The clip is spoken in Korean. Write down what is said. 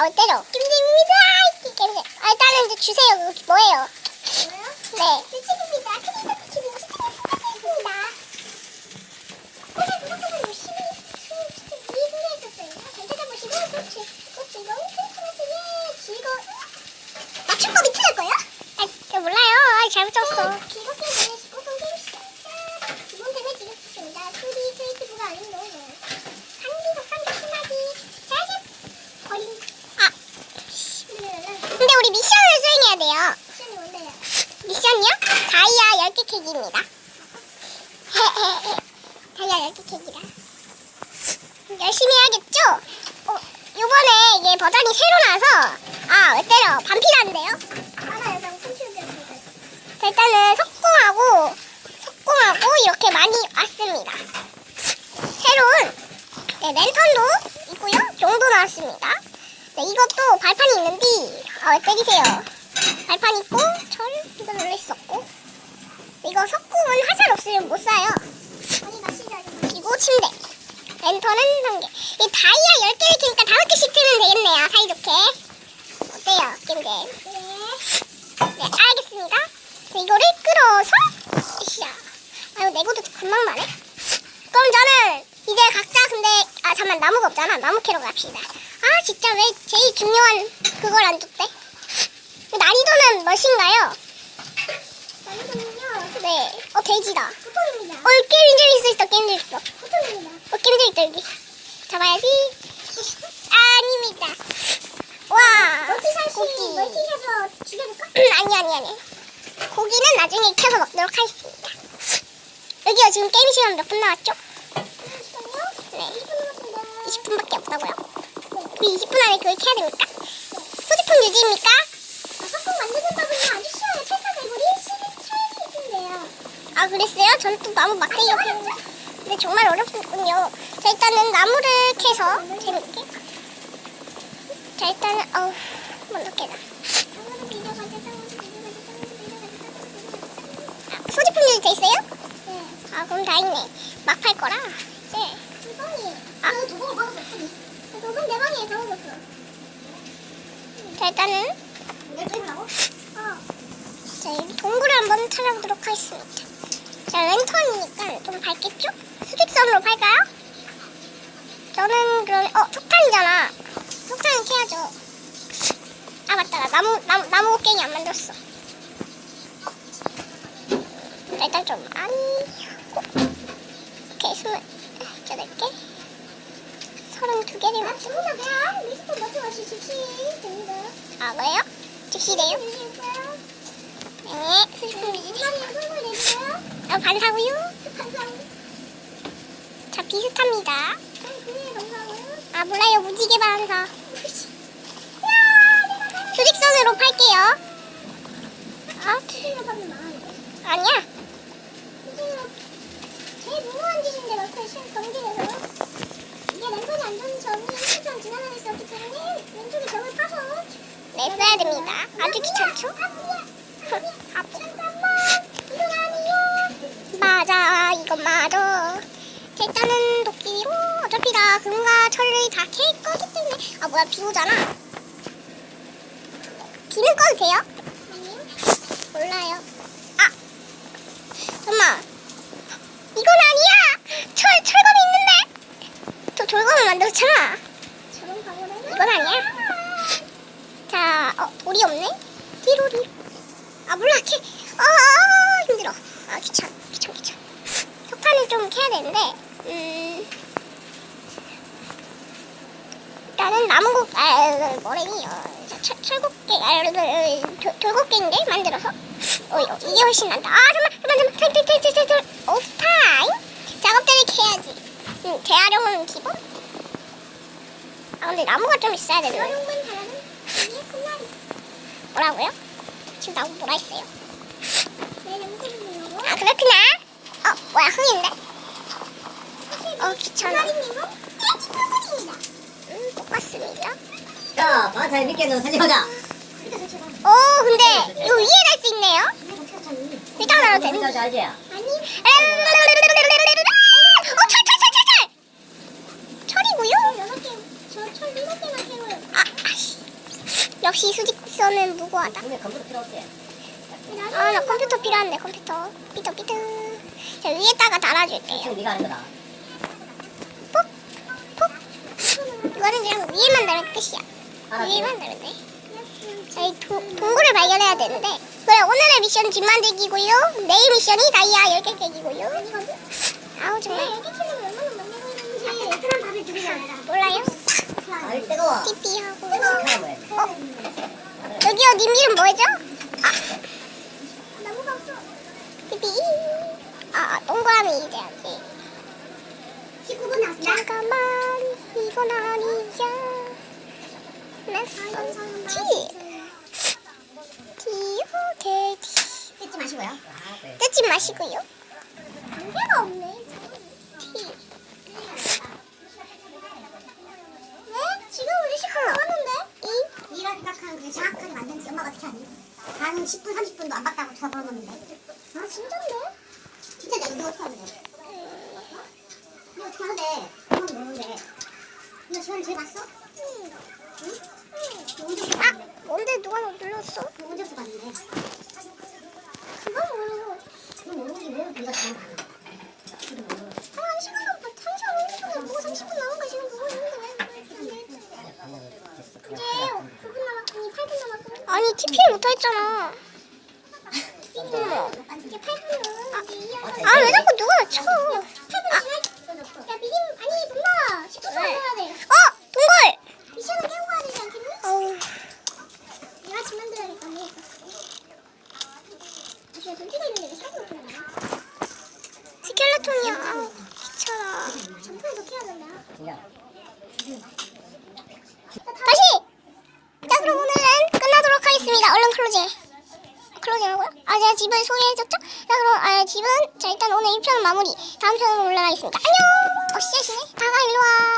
아, 때려. 김재입니다. 김재. 아, 일단은 이제 주세요. 그거 뭐예요? 네. 주식입니다. 크리스마스 주식 시작하겠습니다. 오늘 구독자분 열심히 리뷰해줬어요. 잘 찾아보시고 꼭, 즐- 꼭 즐거운 크리스마스에 즐거운 맞춤법이 틀릴 거예요? 아, 저 몰라요. 아, 잘못 쳤어. 즐겁게 보내시고 성경씨가 기본 생활 즐겼습니다. 소리 크리에이티브가 아닌 너무 한기석 삼겹 한마디 잘게 버린 아 근데 우리 미션을 수행해야 돼요. 미션이 뭔데요? 미션이요? 다이아 10개 캐기입니다. 다이아 10개 캐기라. 열심히 해야겠죠? 어, 요번에 이게 버전이 새로 나서 아, 왜 때려? 반피라는데요? 자, 일단은 석궁하고 석궁하고 이렇게 많이 왔습니다. 새로운 네, 랜턴도 있고요. 종도 나왔습니다. 네, 이것도 발판이 있는데 아, 왜 때리세요? 발판 있고 철 이거 눌러 있었고 이거 석궁은 사요. 그리고 침대 랜턴은 한 개. 이 다이아 10개를 키니까 5개씩 틀면 되겠네요. 사이좋게. 어때요, 겜겜? 네, 알겠습니다. 자, 이거를 끌어서 으쌰. 아유, 내고도 금방 나네. 그럼 저는 이제 각자 근데 아 잠만 나무가 없잖아. 나무 캐러 갑시다. 아 진짜 왜 제일 중요한 그걸 안 줬대? 난이도는 몇인가요? 난이도는요. 네. 어 돼지다. 보통입니다. 어 게임 재밌어 있어 게임 재밌어. 보통입니다. 어 게임 재밌다 여기. 잡아야지. 아닙니다. 와. 고기. 멀티샷으로 죽여줄까? 아니 아니 아니. 고기는 나중에 켜서 먹도록 하겠습니다. 여기요 지금 게임 시간 몇 분 나왔죠? 네. 20분밖에 없다고요. 그 20분 안에 그걸 캐야 됩니까? 소지품 유지입니까? 석궁 만드는 법은 아주 쉬워요. 철사 개구리 12철인데요. 아 그랬어요? 전 또 나무 막대기 옆에 근데 정말 어렵군요. 자 일단은 나무를 캐서 재밌게. 자 일단은 어우 먼저 캐다. 아, 소지품 유지 돼 있어요? 네. 아 그럼 다행이네. 막 팔 거라. 네. 두방이에요. 아. 두방 먹었어. 두방 내 방에 넣어줬어. 자 일단은 내 게임하고? 어. 자 여기 동굴을 한번 찾아보도록 하겠습니다. 자 랜턴이니까 좀 밝겠죠? 수직선으로 팔까요? 저는 그럼 어 석탄이잖아. 석탄은 캐야죠. 아 맞다 나 나무 나무 나무 곡괭이 안 만들었어. 자, 일단 좀 많이 하고 오케이 스물 여덟 개 서른 두 개를 맞. 전부 다 그냥 리스트 몇개 맞이 즉시 됩니다. 아 그래요? 즉시 돼요? 네, 수십 분 미지. 아 반사고요. 자 비슷합니다. 아 몰라요 무지개 반사. 수직선으로 팔게요. 아, 아니야. 제일 무모한 짓인데 마크 시험 경기에서 이게 랜턴이 안 좋은 점이 실전 지나다닐 수 없기 때문에 왼쪽에 벽을 파서 네 써야 됩니다. 아주 귀찮죠? 아, 잠깐만 이건 아니요. 맞아 이건 맞아. 자, 일단은 도끼로 어차피 다 다캘 거기 때문에 아 뭐야 비 오잖아. 비는 꺼도 돼요? 몰라요. 아 잠깐만. 이건 아니야! 철, 철검이 있는데! 저 철검을 만들었잖아. 이건 아니야. 자, 어, 돌이 없네? 뒤로. 아, 몰라, 캐. 아, 아, 힘들어. 아, 귀찮, 귀찮, 귀찮. 석탄을 좀 캐야 되는데, 음. 일단은 나무곡, 아, 뭐래니요. 철, 철곡갱, 아, 돌- 돌곡갱인데? 만들어서. 어, 이거, 이게 훨씬 낫다. 아, 탈, 탈, 탈, 탈. 오프 타임. 작업들을 캐야지. 응, 재활용은 기본. 아, 근데 나무가 좀 있어야 되는데. 재활용만 이게 끝나리. 뭐라고요? 지금 나무 뭐라 했어요? 아, 그렇구나. 어, 뭐야, 흥인데? 어, 귀찮아. 음, 똑같습니다. 자, 늦게 넣어 살려보자. 오, 근데 요 위에 날수 있네요. 일단 나도 되는 자, 알지? 아니. 어, 철, 철, 철, 철, 철. 철이고요. 아, 아씨. 역시 수직선은 무고하다. 근데 컴퓨터 필요 없지? 아, 나 컴퓨터 필요한데, 컴퓨터. 삐뚤 삐뚤. 자, 위에다가 달아줄게요. 지금 네가 하는 거다. 푹! 푹! 이거는 그냥 위에만 달면 끝이야. 알았지? 위에만 달면 돼. 자, 이 도, 동굴을 발견해야 되는데. 그래, 오늘의 미션 집 만들기고요. 내일 미션이 다이아 10개 깨기고요. 아우, 정말. 나가라. 몰라요? 아이 뜨거워. 띠삐하고. 보여. 어? 여기요, 님 이름 뭐죠? 아, 없어. 띠삐. 아, 동그라미 이래야지. 19분 났다. 잠깐만, 이건 아니야. 디오게 디. 뜯지 마시고요. 아, 네. 뜯지 마시고요. 관계가 없네. 티. 왜? 지금 우리 10분 남았는데? 이. 네가 생각한 그 정확하게 맞는지 엄마가 어떻게 아니? 한 10분, 30분도 안 봤다고 적어놓는데. 아, 진짠데? 진짜 내가 이거 어떻게 하는데? 이거 어떻게 하는데? 그건 모르는데. 이거 시원이 제일 봤어? 응. 응? 응. 언제? 아, 뭔데 누가 너 눌렀어? 너 언제 봤는데? 그건 모르고. 그건 모르지, 왜 봐. 그건 모르고. 아, 한 시간 반, 한 시간 30분 보고 30분 남은 거 지금 보고 있는데 왜 그래? 그게 9분 남았더니 8분 남았더니 아니, TP 못하겠잖아. 어머. 이게 8분은 아, 왜 자꾸 누가 쳐? 8분 야 미림 아니 동마 10분 동안 왜? 해야 돼 어! 동굴! 미션을 깨고 가야 되지 않겠니? 어우. 내가 집 만들어야겠다 네 아저 돌기가 있는데 왜 사람이 어떻게 나와? 스켈레톤이야. 아우, 귀찮아. 점프를 어떻게 해야 된다 진짜. 다시! 자, 그럼 오늘은 끝나도록 하겠습니다. 얼른 클로징. 클로징 하고요. 아, 제가 집을 소개해줬죠? 자, 그럼, 아, 집은, 자, 일단 오늘 1편은 마무리. 다음 편으로 올라가겠습니다. 안녕! 어, 씨앗이네? 다가 일로 와.